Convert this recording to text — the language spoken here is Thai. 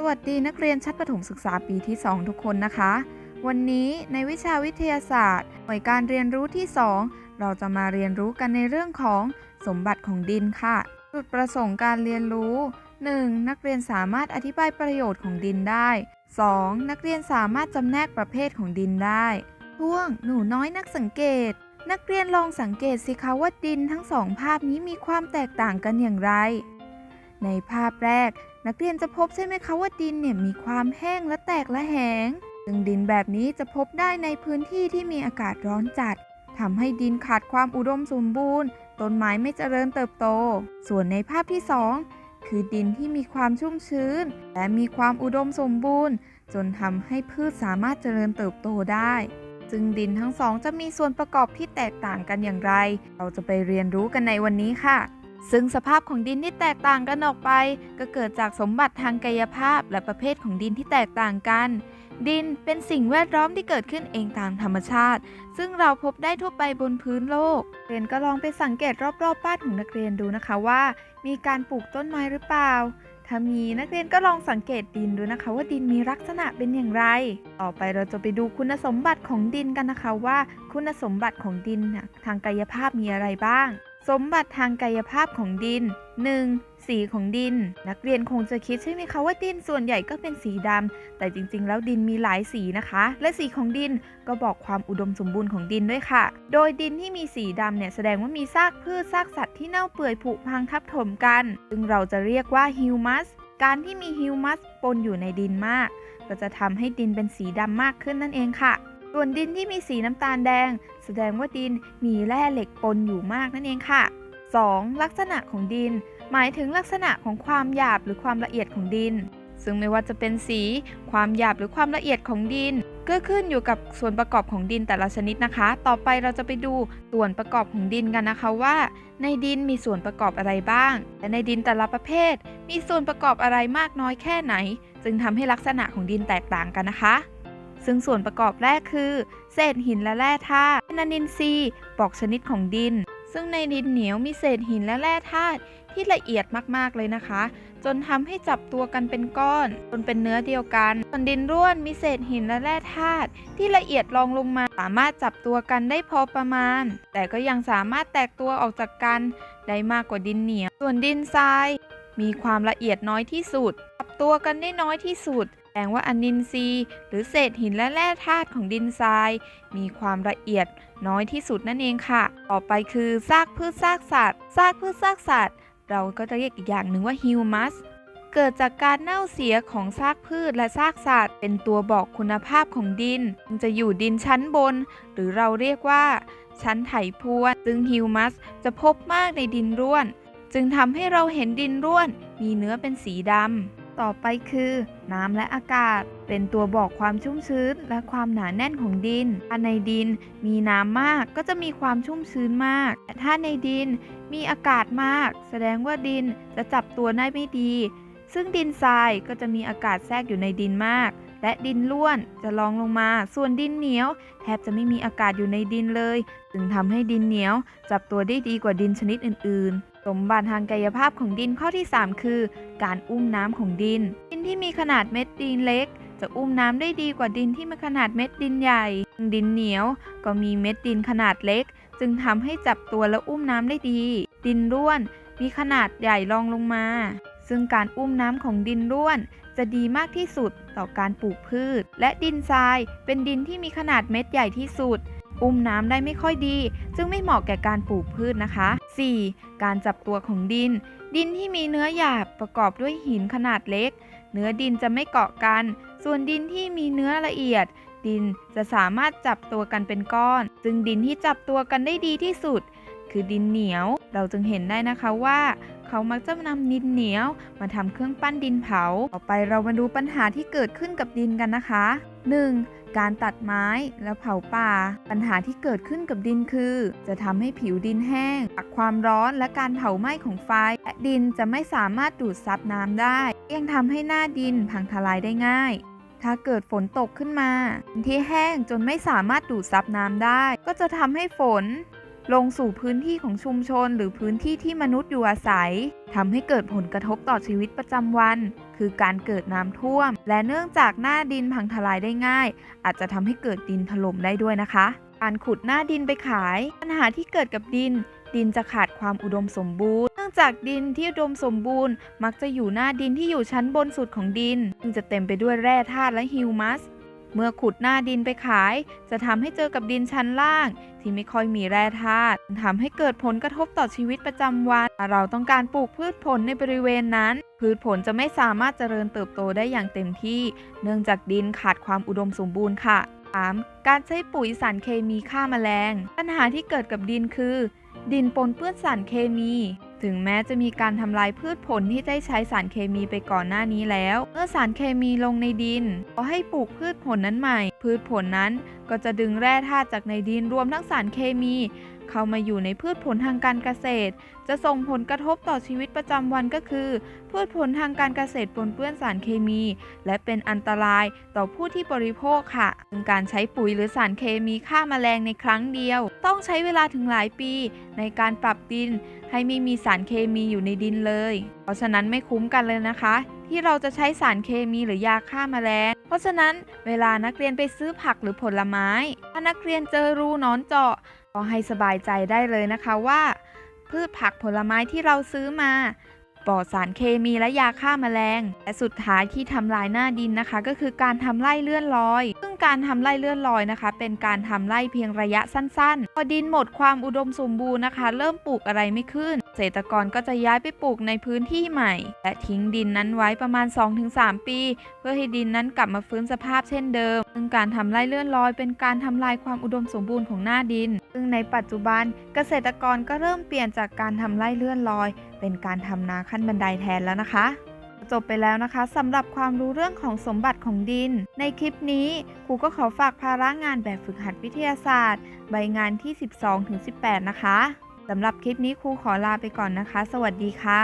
สวัสดีนักเรียนชั้นประถมศึกษาปีที่ 2 ทุกคนนะคะ วันนี้ในวิชาวิทยาศาสตร์หน่วยการเรียนรู้ที่ 2 เราจะมาเรียนรู้กันในเรื่องของสมบัติของดินค่ะ จุดประสงค์การเรียนรู้ 1. นักเรียนสามารถอธิบายประโยชน์ของดินได้ 2. นักเรียนสามารถจำแนกประเภทของดินได้ช่วงหนูน้อยนักสังเกต นักเรียนลองสังเกตสิคะว่าดินทั้งสองภาพนี้มีความแตกต่างกันอย่างไร ในภาพแรก นักเรียนจะพบใช่ไหมคะว่าดินเนี่ยมีความแห้งและแตกและแหง ซึ่งดินแบบนี้จะพบได้ในพื้นที่ที่มีอากาศร้อนจัดทำให้ดินขาดความอุดมสมบูรณ์ ต้นไม้ไม่เจริญเติบโต ส่วนในภาพที่สองคือดินที่มีความชุ่มชื้น และมีความอุดมสมบูรณ์ จนทำให้พืชสามารถเจริญเติบโตได้ซึ่งดินทั้งสองจะมีส่วนประกอบที่แตกต่างกันอย่างไร เราจะไปเรียนรู้กันในวันนี้ค่ะ ซึ่งสภาพของดินที่แตกต่างกันออกไป ก็เกิดจากสมบัติทางกายภาพและประเภทของดินที่แตกต่างกัน ดินเป็นสิ่งแวดล้อมที่เกิดขึ้นเองตามธรรมชาติ ซึ่งเราพบได้ทั่วไปบนพื้นโลก เรียนก็ลองไปสังเกตรอบๆบ้านของนักเรียนดูนะคะว่า มีการปลูกต้นไม้หรือเปล่า ถ้ามีนักเรียนก็ลองสังเกตดินดูนะคะ ว่าดินมีลักษณะเป็นอย่างไร ต่อไปเราจะไปดูคุณสมบัติของดินกันนะคะว่า คุณสมบัติของดินทางกายภาพมีอะไรบ้าง สมบัติทางกายภาพของดิน 1. สีของดิน นักเรียนคงจะคิดใช่ไหมคะว่าดินส่วนใหญ่ก็เป็นสีดำแต่จริง ๆ แล้วดินมีหลายสีนะคะ และสีของดินก็บอกความอุดมสมบูรณ์ของดินด้วยค่ะ โดยดินที่มีสีดำเนี่ยแสดงว่ามีซากพืชซากสัตว์ที่เน่าเปื่อยผุพังทับถมกันซึ่งเราจะเรียกว่าฮิวมัสการที่มีฮิวมัสปนอยู่ในดินมาก ก็จะทำให้ดินเป็นสีดำมากขึ้นนั่นเองค่ะ ส่วนดินที่มีสีน้ำตาลแดง แสดงว่าดินมีแร่เหล็กปนอยู่มากนั่นเองค่ะ 2. ลักษณะของดิน หมายถึงลักษณะของความหยาบหรือความละเอียดของดิน ซึ่งไม่ว่าจะเป็นสี ความหยาบหรือความละเอียดของดินก็ขึ้นอยู่กับส่วนประกอบของดินแต่ละชนิดนะคะ ต่อไปเราจะไปดูส่วนประกอบของดินกันนะคะว่า ในดินมีส่วนประกอบอะไรบ้าง และในดินแต่ละประเภท มีส่วนประกอบอะไรมากน้อยแค่ไหน จึงทำให้ลักษณะของดินแตกต่างกันนะคะ ซึ่งส่วนประกอบแรกคือ เศษหินและแร่ธาตุนานินทรีย์บอกชนิดของดิน ซึ่งในดินเหนียวมีเศษหินและแร่ธาตุที่ละเอียดมากๆเลยนะคะ จนทำให้จับตัวกันเป็นก้อน จนเป็นเนื้อเดียวกัน ส่วนดินร่วนมีเศษหินและแร่ธาตุที่ละเอียดรองลงมา สามารถจับตัวกันได้พอประมาณ แต่ก็ยังสามารถแตกตัวออกจากกันได้มากกว่าดินเหนียว ส่วนดินทราย มีความละเอียดน้อยที่สุด จับตัวกันได้น้อยที่สุด แสดงว่าอนินทรีย์หรือเศษหินและแร่ธาตุของดินทราย มีความละเอียดน้อยที่สุดนั่นเองค่ะ ต่อไปคือซากพืชซากสัตว์ซากพืชซากสัตว์ เราก็จะเรียกอีกอย่างหนึ่งว่าฮิวมัสเกิดจากการเน่าเสียของซากพืชและซากสัตว์ เป็นตัวบอกคุณภาพของดินมันจะอยู่ดินชั้นบน หรือเราเรียกว่า ชั้นไถพวนซึ่งฮิวมัสจะพบมากในดินร่วน จึงทำให้เราเห็นดินร่วน มีเนื้อเป็นสีดำ ต่อไปคือ น้ำและอากาศ เป็นตัวบอกความชุ่มชื้นและความหนาแน่นของดิน ถ้าในดินมีน้ำมากก็จะมีความชุ่มชื้นมากแต่ถ้าในดินมีอากาศมาก แสดงว่าดินจะจับตัวได้ไม่ดี ซึ่งดินทรายก็จะมีอากาศแทรกอยู่ในดินมาก และดินล้วนจะรองลงมา ส่วนดินเหนียว แทบจะไม่มีอากาศอยู่ในดินเลย จึงทำให้ดินเหนียว จับตัวได้ดีกว่าดินชนิดอื่น ๆ สมบัติทางกายภาพของดินข้อที่ 3 คือ การอุ้มน้ำของดิน ดินที่มีขนาดเม็ดดินเล็ก จะอุ้มน้ำได้ดีกว่าดินที่มีขนาดเม็ดดินใหญ่ ดินเหนียวก็มีเม็ดดินขนาดเล็ก จึงทำให้จับตัวและอุ้มน้ำได้ดี ดินร่วนมีขนาดใหญ่รองลงมา ซึ่งการอุ้มน้ำของดินร่วน จะดีมากที่สุดต่อการปลูกพืช และดินทรายเป็นดินที่มีขนาดเม็ดใหญ่ที่สุด อุ้มน้ำได้ไม่ค่อยดีจึงไม่เหมาะแก่การปลูกพืชนะคะ 4. การจับตัวของดิน ดินที่มีเนื้อหยาบประกอบด้วยหินขนาดเล็ก เนื้อดินจะไม่เกาะกัน ส่วนดินที่มีเนื้อละเอียด ดินจะสามารถจับตัวกันเป็นก้อน ซึ่งดินที่จับตัวกันได้ดีที่สุด คือดินเหนียว เราจึงเห็นได้นะคะว่า เขามักจะนำดินเหนียวมาทำเครื่องปั้นดินเผา ต่อไปเรามาดูปัญหาที่เกิดขึ้นกับดินกันนะคะ 1. การตัดไม้และเผาป่า ปัญหาที่เกิดขึ้นกับดินคือ จะทำให้ผิวดินแห้งจากความร้อนและการเผาไหม้ของไฟ และดินจะไม่สามารถดูดซับน้ำได้ ยังทำให้หน้าดินพังทลายได้ง่ายถ้าเกิดฝนตกขึ้นมาดินที่แห้งจนไม่สามารถดูดซับน้ำได้ ก็จะทำให้ฝน ลงสู่พื้นที่ของชุมชน หรือพื้นที่ที่มนุษย์อยู่อาศัยทำให้เกิดผลกระทบต่อชีวิตประจำวัน คือการเกิดน้ำท่วม และเนื่องจากหน้าดินพังทลายได้ง่าย อาจจะทำให้เกิดดินถล่มได้ด้วยนะคะ การขุดหน้าดินไปขาย ปัญหาที่เกิดกับดิน ดินจะขาดความอุดมสมบูรณ์ เนื่องจากดินที่อุดมสมบูรณ์ มักจะอยู่หน้าดินที่อยู่ชั้นบนสุดของดินซึ่งจะเต็มไปด้วยแร่ธาตุและฮิวมัส เมื่อขุดหน้าดินไปขาย จะทำให้เจอกับดินชั้นล่าง ที่ไม่ค่อยมีแร่ธาตุทำให้เกิดผลกระทบต่อชีวิตประจำวัน เราต้องการปลูกพืชผลในบริเวณนั้น พืชผลจะไม่สามารถเจริญเติบโตได้อย่างเต็มที่ เนื่องจากดินขาดความอุดมสมบูรณ์ค่ะ 3. การใช้ปุ๋ยสารเคมีฆ่าแมลง ปัญหาที่เกิดกับดินคือ ดินปนเปื้อนสารเคมี ถึงแม้จะมีการทำลายพืชผลที่ได้ใช้สารเคมีไปก่อนหน้านี้แล้ว เมื่อสารเคมีลงในดิน ก็ให้ปลูกพืชผลนั้นใหม่พืชผลนั้นก็จะดึงแร่ธาตุจากในดินรวมทั้งสารเคมี เข้ามาอยู่ในพืชผลทางการเกษตร จะส่งผลกระทบต่อชีวิตประจำวันก็คือ พืชผลทางการเกษตรปนเปื้อนสารเคมี และเป็นอันตรายต่อผู้ที่บริโภคค่ะซึ่งการใช้ปุ๋ยหรือสารเคมีฆ่าแมลงในครั้งเดียว ต้องใช้เวลาถึงหลายปีในการปรับดิน ให้ไม่มีสารเคมีอยู่ในดินเลย ราะฉะนั้นไม่คุ้มกันเลยนะคะ ที่เราจะใช้สารเคมีหรือยาฆ่าแมลง เพราะฉะนั้นเวลานักเรียนไปซื้อผักหรือผลไม้ ถ้านักเรียนเจอรูนอนเจาะก็ให้สบายใจได้เลยนะคะว่า พืชผักผลไม้ที่เราซื้อมาปลอดสารเคมีและยาฆ่าแมลง และสุดท้ายที่ทำลายหน้าดินนะคะ ก็คือการทำไร่เลื่อนลอย ซึ่งการทำไร่เลื่อนลอยนะคะ เป็นการทำไร่เพียงระยะสั้นๆ พอดินหมดความอุดมสมบูรณ์นะคะ เริ่มปลูกอะไรไม่ขึ้น ษตรกรก็จะย้ายไปปลูกในพื้นที่ใหม่ และทิ้งดินนั้นไว้ประมาณ 2-3 ปี เพื่อให้ดินนั้นกลับมาฟื้นสภาพเช่นเดิม ซึ่งการทำไร่เลื่อนลอยเป็นการทำลายความอุดมสมบูรณ์ของหน้าดิน ซึ่งในปัจจุบันเกษตรกรก็เริ่มเปลี่ยนจากการทำไร่เลื่อนลอย เป็นการทำนาขั้นบันไดแทนแล้วนะคะจบไปแล้วนะคะสำหรับความรู้เรื่องของสมบัติของดิน ในคลิปนี้ครูก็ขอฝากภาระงานแบบฝึกหัดวิทยาศาสตร์ ใบงานที่ 12-18 นะคะ สำหรับคลิปนี้ครูขอลาไปก่อนนะคะ สวัสดีค่ะ